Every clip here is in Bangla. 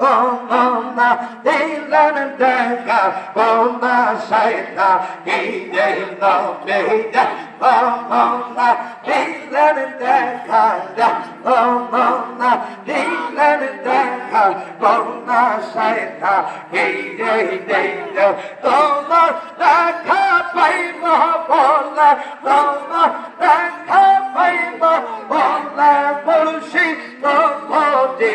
মোমো দেবো দে রে রে রে মোমো না দিলেন দেখা মোমো না দিলেন দেখা মোমো সাইতা কি রে রে রে মোমো না দিলেন দেখা মোমো না পাইব বলে দেখা পাইব বলে মুর্শি তোমাদি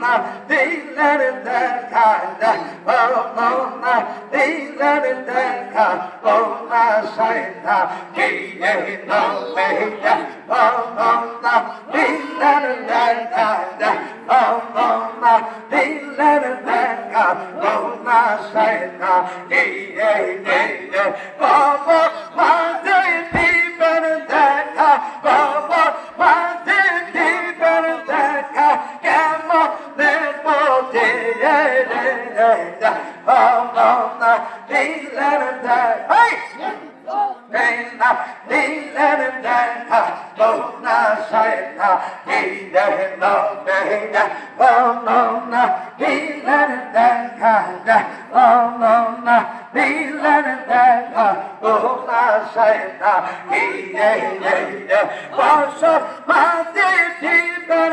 না দিলের দেখা, না। দিলের দেখা না সাইতা কি রে নবে না দিলের দেখা, না। দিলের দেখা না সাইতা কি but Nena, nena, nena, bona saita, nena, no, nena, oh no, no, nena, nena, oh no, no, nena, nena, bona saita, nena, nena, boso, mate, tiber,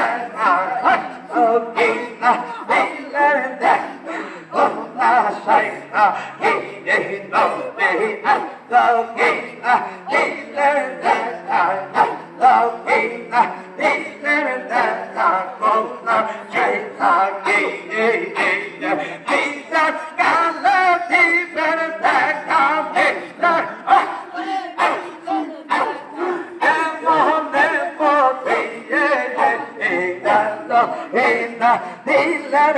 কিনা দিলের দেখা কিনা দিলের দেখা কোনা সাইনা কিনে দিলের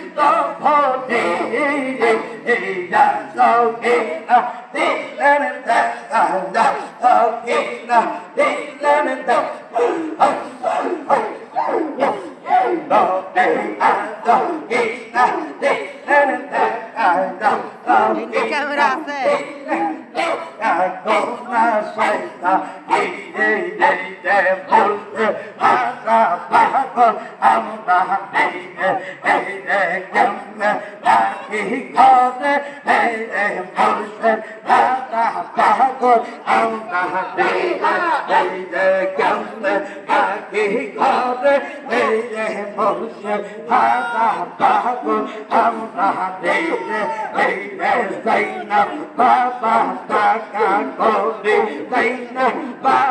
তোমা দেখা পাইব বলে বাবা টাকা করে তাই না বাবা তাহলা বাদে তাই না বাবা টাকা করে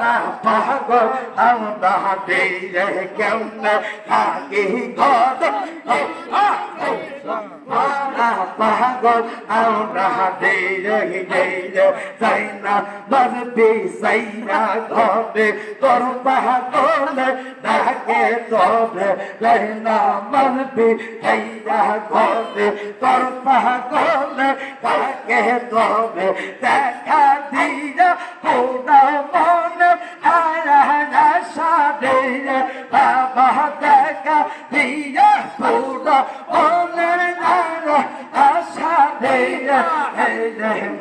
হানা পাগল আমরা দিয়ে কেমন থাকি ঘর পাগল আমরা ধীরে ধীরে যাই না বাজবি সাইয়া ঘরে তোর পাগল ডাকে তবে যাই না বাজবি সাইয়া ঘরে তোর পাগল ডাকে তবে দেখা দিয়ে পুরা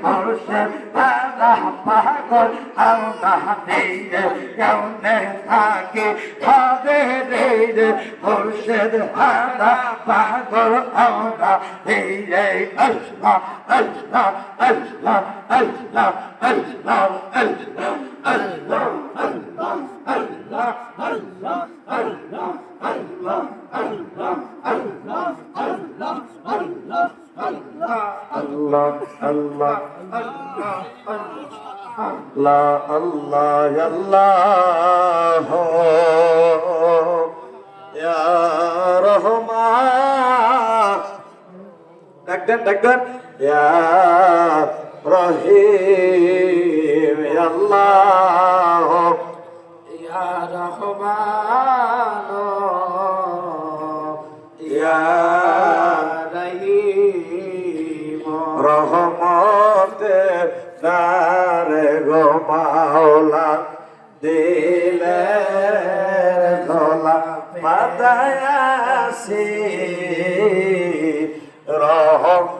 মানুষের পাগল আওনা দিলে কেমনে থাকে। হবে রে মানুষের হারা পাগল আওনা দিলে আল্লাহ আল্লাহ আল্লাহ আল্লাহ আল্লাহ আল্লাহ। الله الله يا الله يا رحمن ডাক দেন يا দেন ইয়া রহিম আল্লাহ। ইয়া রহমান ইয়া রহিম। রহমতে দারে গো মাওলা দিলে ধলা পাদায়াসি রহম